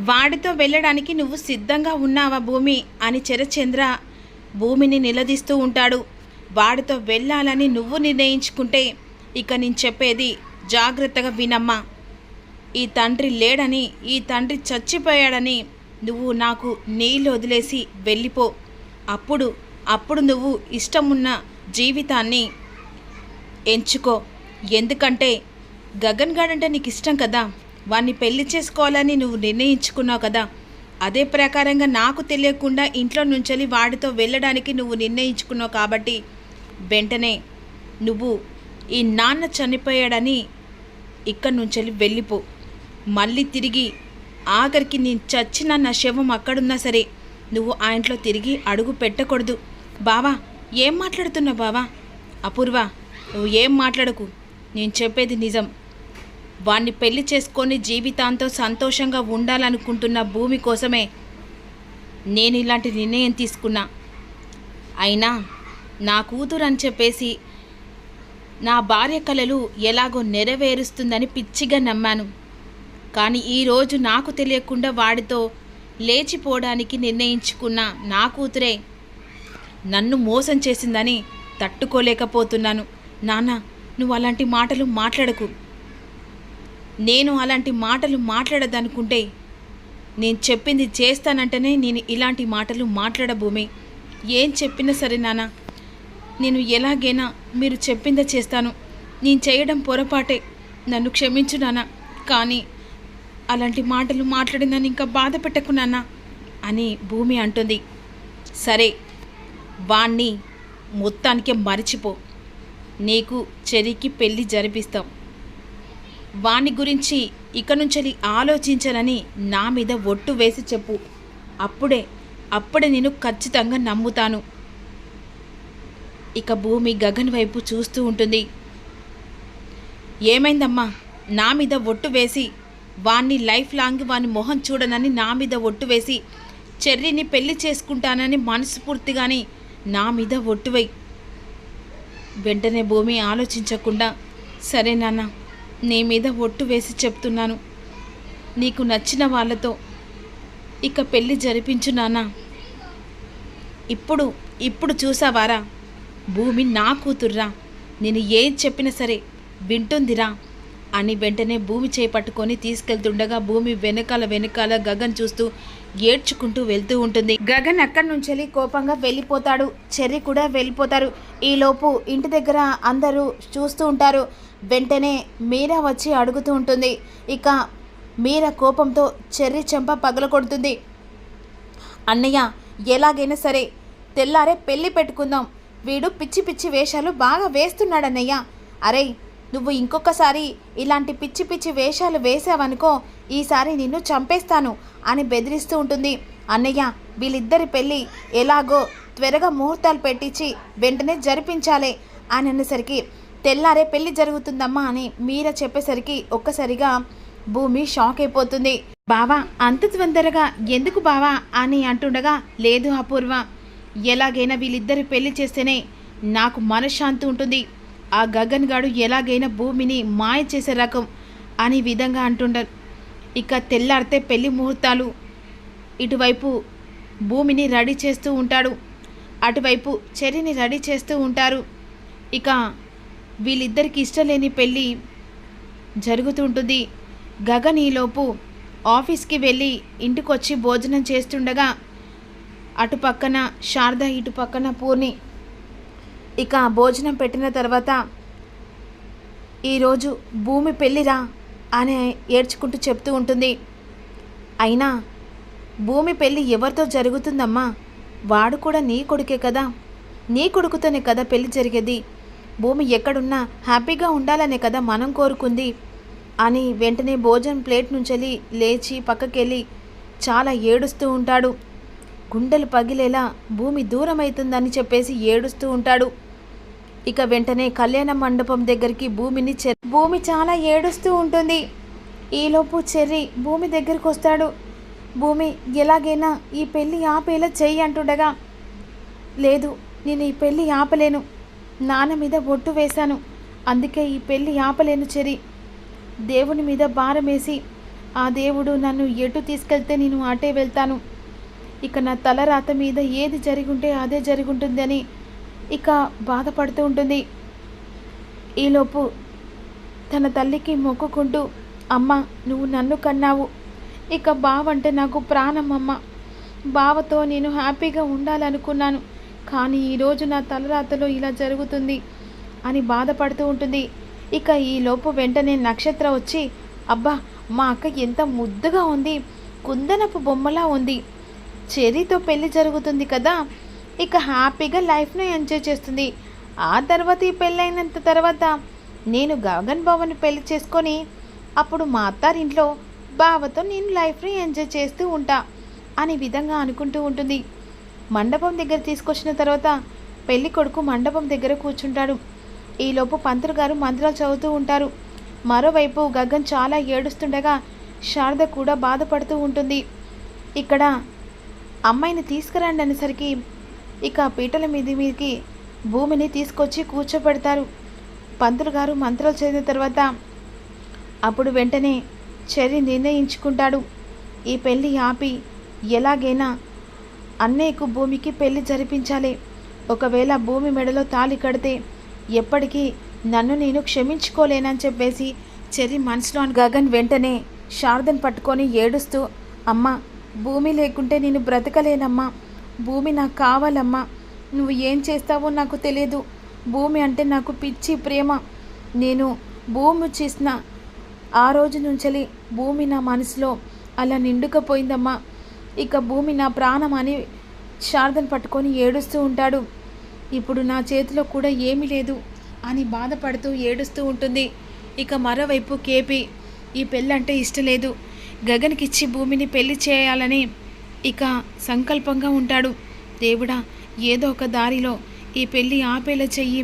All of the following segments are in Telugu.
వాడితో వెళ్ళడానికి నువ్వు సిద్ధంగా ఉన్నావా భూమి? అని చెరచంద్ర భూమిని నిలదీస్తూ ఉంటాడు. వాడితో వెళ్ళాలని నువ్వు నిర్ణయించుకుంటే ఇక నేను చెప్పేది జాగ్రత్తగా వినమ్మా. ఈ తండ్రి లేడని ఈ తండ్రి చచ్చిపోయాడని నువ్వు నాకు నీళ్ళు వదిలేసి వెళ్ళిపో. అప్పుడు అప్పుడు నువ్వు ఇష్టమున్న జీవితాన్ని ఎంచుకో. ఎందుకంటే గగన్ గాడంటే అంటే నీకు ఇష్టం కదా? వాణ్ణి పెళ్ళి చేసుకోవాలని నువ్వు నిర్ణయించుకున్నావు కదా. అదే ప్రకారంగా నాకు తెలియకుండా ఇంట్లో నుంచెలి వాడితో వెళ్ళడానికి నువ్వు నిర్ణయించుకున్నావు కాబట్టి వెంటనే నువ్వు ఈ నాన్న చనిపోయాడని ఇక్కడి నుంచెలి వెళ్ళిపో. మళ్ళీ తిరిగి ఆఖరికి నేను చచ్చిన నా శవం అక్కడున్నా సరే నువ్వు ఆ ఇంట్లో తిరిగి అడుగు పెట్టకూడదు. బావా ఏం మాట్లాడుతున్నావు బావా? అపూర్వ నువ్వు ఏం మాట్లాడకు. నేను చెప్పేది నిజం. వాణ్ణి పెళ్ళి చేసుకొని జీవితాంతం సంతోషంగా ఉండాలనుకుంటున్న భూమి కోసమే నేను ఇలాంటి నిర్ణయం తీసుకున్నా. అయినా నా కూతురు అని చెప్పేసి నా భార్య కలలు ఎలాగో నెరవేరుస్తుందని పిచ్చిగా నమ్మాను. కానీ ఈరోజు నాకు తెలియకుండా వాడితో లేచిపోవడానికి నిర్ణయించుకున్న నా కూతురే నన్ను మోసం చేసిందని తట్టుకోలేకపోతున్నాను. నాన్న నువ్వు అలాంటి మాటలు మాట్లాడకు. నేను అలాంటి మాటలు మాట్లాడదనుకుంటే నేను చెప్పింది చేస్తానంటేనే నేను ఇలాంటి మాటలు మాట్లాడ భూమి ఏం చెప్పినా సరే నాన్న నేను ఎలాగైనా మీరు చెప్పిందే చేస్తాను. నేను చేయడం పొరపాటే నన్ను క్షమించు నాన్న కానీ అలాంటి మాటలు మాట్లాడి నన్ను ఇంకా బాధ పెట్టకు నాన్న అని భూమి అంటుంది. సరే వాణ్ణి మొత్తానికే మరిచిపో. నీకు చెరికి పెళ్ళి జరిపిస్తాం. వాని గురించి ఇక నుంచి ఆలోచించనని నా మీద ఒట్టు వేసి చెప్పు. అప్పుడే అప్పుడే నేను ఖచ్చితంగా నమ్ముతాను. ఇక భూమి గగన్ వైపు చూస్తూ ఉంటుంది. ఏమైందమ్మా? నా మీద ఒట్టు వేసి వాణ్ణి లైఫ్ లాంగ్ వాని మొహం చూడనని నా మీద ఒట్టు వేసి చెర్రీని పెళ్ళి చేసుకుంటానని మనస్ఫూర్తిగాని నా మీద ఒట్టు వేయి. వెంటనే భూమి ఆలోచించకుండా సరే నాన్న నీ మీద ఒట్టు వేసి చెప్తున్నాను. నీకు నచ్చిన వాళ్ళతో ఇక పెళ్ళి జరిపించు నాన్న. ఇప్పుడు ఇప్పుడు చూసావారా? భూమి నా కూతుర్రా. నేను ఏం చెప్పినా సరే వింటుందిరా అని వెంటనే భూమి చేపట్టుకొని తీసుకెళ్తుండగా భూమి వెనకాల వెనకాల గగన్ చూస్తూ ఏడ్చుకుంటూ వెళ్తూ ఉంటుంది. గగన్ అక్కడి నుంచి వెళ్ళి కోపంగా వెళ్ళిపోతాడు. చెర్రి కూడా వెళ్ళిపోతారు. ఈలోపు ఇంటి దగ్గర అందరూ చూస్తూ ఉంటారు. వెంటనే మీరా వచ్చి అడుగుతూ ఉంటుంది. ఇక మీరా కోపంతో చెర్రి చెంప పగలకొడుతుంది అన్నయ్య ఎలాగైనా సరే తెల్లారే పెళ్ళి పెట్టుకుందాం. వీడు పిచ్చి పిచ్చి వేషాలు బాగా వేస్తున్నాడన్నయ్య. అరే నువ్వు ఇంకొకసారి ఇలాంటి పిచ్చి పిచ్చి వేషాలు వేసావనుకో ఈసారి నిన్ను చంపేస్తాను అని బెదిరిస్తూ ఉంటుంది. అన్నయ్య వీళ్ళిద్దరి పెళ్ళి ఎలాగో త్వరగా ముహూర్తాలు పెట్టించి వెంటనే జరిపించాలి అని అనేసరికి తెల్లారే పెళ్ళి జరుగుతుందమ్మా అని మీర చెప్పేసరికి ఒక్కసారిగా భూమి షాక్ అయిపోతుంది. బావా అంత తొందరగా ఎందుకు బావా అని అంటుండగా లేదు అపూర్వ ఎలాగైనా వీళ్ళిద్దరి పెళ్ళి చేస్తేనే నాకు మనశ్శాంతి ఉంటుంది. ఆ గగన్ గాడు ఎలాగైనా భూమిని మాయ చేసే రకం అని విధంగా అంటుండరు. ఇక తెల్లారితే పెళ్ళి ముహూర్తాలు. ఇటువైపు భూమిని రెడీ చేస్తూ ఉంటాడు. అటువైపు చెరిని రెడీ చేస్తూ ఉంటారు. ఇక వీళ్ళిద్దరికి ఇష్టం లేని పెళ్ళి జరుగుతూ ఉంటుంది గగన్ ఈలోపు ఆఫీస్కి వెళ్ళి ఇంటికొచ్చి భోజనం చేస్తుండగా అటు పక్కన శారద ఇటు పక్కన పూర్ణి ఇక భోజనం పెట్టిన తర్వాత ఈరోజు భూమి పెళ్ళిరా అని ఏడ్చుకుంటూ చెప్తూ ఉంటుంది. అయినా భూమి పెళ్ళి ఎవరితో జరుగుతుందమ్మా? వాడు కూడా నీ కొడుకే కదా. నీ కొడుకుతోనే కదా పెళ్ళి జరిగేది. భూమి ఎక్కడున్నా హ్యాపీగా ఉండాలనే కదా మనం కోరుకుంది అని వెంటనే భోజనం ప్లేట్ నుంచి లేచి పక్కకెళ్ళి చాలా ఏడుస్తూ ఉంటాడు. గుండెలు పగిలేలా భూమి దూరం అవుతుందని చెప్పేసి ఏడుస్తూ ఉంటాడు. ఇక వెంటనే కళ్యాణ మండపం దగ్గరికి భూమిని చెర్ భూమి చాలా ఏడుస్తూ ఉంటుంది. ఈలోపు చెర్రి భూమి దగ్గరికి వస్తాడు. భూమి ఎలాగైనా ఈ పెళ్ళి ఆపేలా చెయ్యి అంటుండగా లేదు నేను ఈ పెళ్ళి ఆపలేను. నాన్న మీద ఒట్టు వేశాను. అందుకే ఈ పెళ్ళి ఆపలేను చెరి దేవుని మీద భారం వేసి ఆ దేవుడు నన్ను ఎటు తీసుకెళ్తే నేను అటే వెళ్తాను. ఇక నా తలరాత మీద ఏది జరిగుంటే అదే జరుగుంటుందని ఇక బాధపడుతూ ఉంటుంది. ఈలోపు తన తల్లికి మొక్కుకుంటూ అమ్మ నువ్వు నన్ను కన్నావు. ఇక బావంటే నాకు ప్రాణం అమ్మ. బావతో నేను హ్యాపీగా ఉండాలనుకున్నాను. కానీ ఈరోజు నా తలరాతలో ఇలా జరుగుతుంది అని బాధపడుతూ ఉంటుంది. ఇక ఈలోపు వెంటనే నక్షత్ర వచ్చి అబ్బా మా అక్క ఎంత ముద్దుగా ఉంది. కుందనపు బొమ్మలా ఉంది. చెరీతో పెళ్ళి జరుగుతుంది కదా. ఇక హ్యాపీగా లైఫ్ను ఎంజాయ్ చేస్తుంది. ఆ తర్వాత ఈ పెళ్ళైనంత తర్వాత నేను గగన్ బాబుని పెళ్ళి చేసుకొని అప్పుడు మా అత్తారింట్లో బావతో నేను లైఫ్ని ఎంజాయ్ చేస్తూ ఉంటా అనే విధంగా అనుకుంటూ ఉంటుంది. మండపం దగ్గర తీసుకొచ్చిన తర్వాత పెళ్ళి కొడుకు మండపం దగ్గర కూర్చుంటాడు. ఈలోపు పంతులు గారు మంత్రాలు చదువుతూ ఉంటారు. మరోవైపు గగన్ చాలా ఏడుస్తుండగా శారద కూడా బాధపడుతూ ఉంటుంది. ఇక్కడ అమ్మాయిని తీసుకురండి అనేసరికి ఇక పీటల మీద మీదకి భూమిని తీసుకొచ్చి కూర్చోబెడతారు పంతులు గారు మంత్రాలు చదివిన తర్వాత అప్పుడు వెంటనే చెర్రి నిర్ణయించుకుంటాడు. ఈ పెళ్ళి ఆపి ఎలాగైనా అన్నయ్యకు భూమికి పెళ్ళి జరిపించాలి. ఒకవేళ భూమి మెడలో తాళి కడితే ఎప్పటికీ నన్ను నేను క్షమించుకోలేనని చెప్పేసి చెర్రి మనసులో గగన్ వెంటనే శారదను పట్టుకొని ఏడుస్తూ అమ్మ భూమి లేకుంటే నేను బ్రతకలేనమ్మా. భూమి నాకు కావాలమ్మా. నువ్వు ఏం చేస్తావో నాకు తెలియదు. భూమి అంటే నాకు పిచ్చి ప్రేమ. నేను భూమి చేసిన ఆ రోజు నుంచి భూమి నా మనసులో అలా నిండుకపోయిందమ్మా. ఇక భూమి నా ప్రాణం అని శారదను పట్టుకొని ఏడుస్తూ ఉంటాడు. ఇప్పుడు నా చేతిలో కూడా ఏమీ లేదు అని బాధపడుతూ ఏడుస్తూ ఉంటుంది. ఇక మరోవైపు కేపీ ఈ పెళ్ళంటే ఇష్టం లేదు. గగన్కిచ్చి భూమిని పెళ్ళి చేయాలని ఇక సంకల్పంగా ఉంటాడు. దేవుడా ఏదో ఒక దారిలో ఈ పెళ్ళి ఆపేలా చెయ్యి.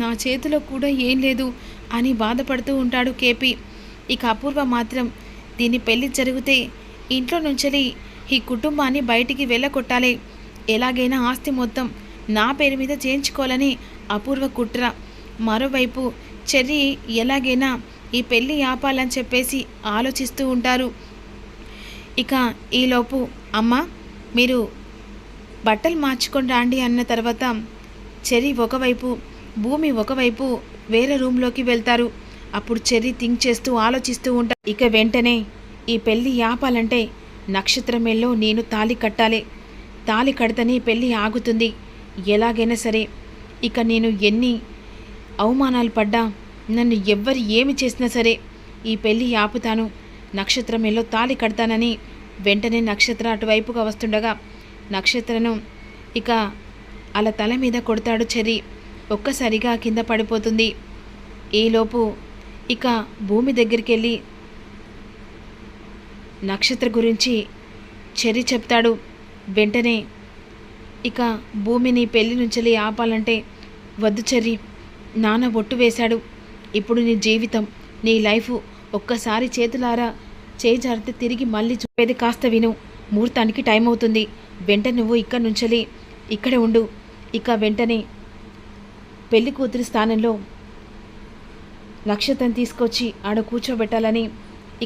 నా చేతిలో కూడా ఏం లేదు అని బాధపడుతూ ఉంటాడు కేపీ. ఇక అపూర్వ మాత్రం దీని పెళ్ళి జరిగితే ఇంట్లో నుంచి ఈ కుటుంబాన్ని బయటికి వెళ్ళగొట్టాలి. ఎలాగైనా ఆస్తి మొత్తం నా పేరు మీద చేయించుకోవాలని అపూర్వ కుట్ర. మరోవైపు చెర్రి ఎలాగైనా ఈ పెళ్ళి ఆపాలని చెప్పేసి ఆలోచిస్తూ ఉంటారు. ఇక ఈలోపు అమ్మ మీరు బట్టలు మార్చుకొని రాండి అన్న తర్వాత చెర్రి ఒకవైపు భూమి ఒకవైపు వేరే రూమ్లోకి వెళ్తారు. అప్పుడు చెర్రీ థింక్ చేస్తూ ఆలోచిస్తూ ఉంటారు ఇక వెంటనే ఈ పెళ్ళి ఆపాలంటే నక్షత్రమేల్లో నేను తాళి కట్టాలి. తాళి కడితేనే పెళ్ళి ఆగుతుంది. ఎలాగైనా సరే ఇక నేను ఎన్ని అవమానాలు పడ్డా నన్ను ఎవ్వరు ఏమి చేసినా సరే ఈ పెళ్ళి ఆపుతాను. నక్షత్రమేలో తాలి తాళి కడతానని వెంటనే నక్షత్ర అటువైపుగా వస్తుండగా నక్షత్రను ఇక అలా తల మీద కొడతాడు చెర్రి. ఒక్కసారిగా కింద పడిపోతుంది. ఈలోపు ఇక భూమి దగ్గరికి వెళ్ళి నక్షత్ర గురించి చెర్రి చెప్తాడు. వెంటనే ఇక భూమిని పెళ్ళి నుంచి ఆపాలంటే వద్దు చెర్రి. నాన్న ఒట్టు వేశాడు. ఇప్పుడు నీ జీవితం నీ లైఫ్ ఒక్కసారి చేతులారా చేయి జారితే తిరిగి మళ్ళీ చూపేది కాస్త విను. ముహూర్తానికి టైం అవుతుంది. వెంట నువ్వు ఇక్కడి నుంచి ఇక్కడే ఉండు. ఇక వెంటనే పెళ్ళి కూతురి స్థానంలో నక్షత్రం తీసుకొచ్చి ఆడ కూర్చోబెట్టాలని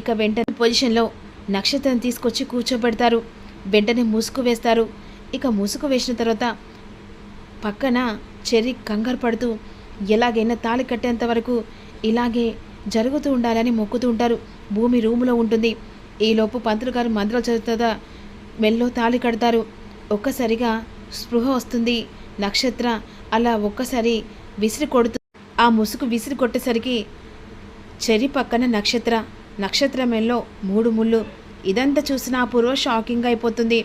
ఇక వెంటనే పొజిషన్లో నక్షత్రం తీసుకొచ్చి కూర్చోబెడతారు. వెంటనే ముసుగు వేస్తారు. ఇక ముసుగు వేసిన తర్వాత పక్కన చెర్రి కంగారు పడుతూ ఎలాగైనా తాళి కట్టేంత వరకు ఇలాగే జరుగుతూ ఉండాలని మొక్కుతూ ఉంటారు. భూమి రూములో ఉంటుంది. ఈలోపు పంతులు గారు మందులో చదువుతుందా మెల్లో తాళి కడతారు. ఒక్కసారిగా స్పృహ వస్తుంది. నక్షత్ర అలా ఒక్కసారి విసిరి కొడుతూ ఆ ముసుగు విసిరి కొట్టేసరికి చెరి పక్కన నక్షత్ర. నక్షత్ర మెల్లో మూడు ముళ్ళు. ఇదంతా చూసిన పూర్వ షాకింగ్ అయిపోతుంది.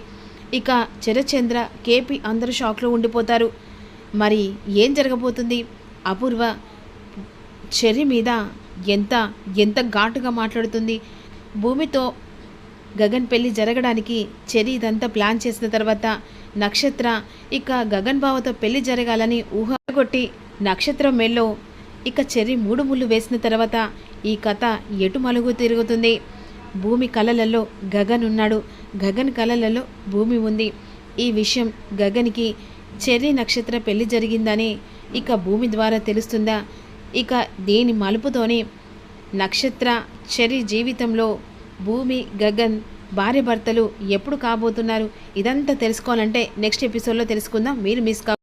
ఇక చరచంద్ర కేపీ అందరూ షాక్లో ఉండిపోతారు. మరి ఏం జరగబోతుంది? అపూర్వ చెరి మీద ఎంత ఎంత ఘాటుగా మాట్లాడుతుంది? భూమితో గగన్ పెళ్ళి జరగడానికి చెరి ఇదంతా ప్లాన్ చేసిన తర్వాత నక్షత్ర ఇక గగన్ బావతో పెళ్ళి జరగాలని ఊహ కొట్టి నక్షత్రం మెల్లో ఇక చెరి మూడు ముళ్ళు వేసిన తర్వాత ఈ కథ ఎటు మలుగు తిరుగుతుంది? భూమి కలలలో గగన్ ఉన్నాడు. గగన్ కలలలో భూమి ఉంది. ఈ విషయం గగన్కి చెర్రీ నక్షత్ర పెళ్ళి జరిగిందని ఇక భూమి ద్వారా తెలుస్తుందా? ఇక దీని మలుపుతోనే నక్షత్ర చరి జీవితంలో భూమి గగన్ భార్య భర్తలు ఎప్పుడు కాబోతున్నారు? ఇదంతా తెలుసుకోవాలంటే నెక్స్ట్ ఎపిసోడ్లో తెలుసుకుందాం. మీరు మిస్ కా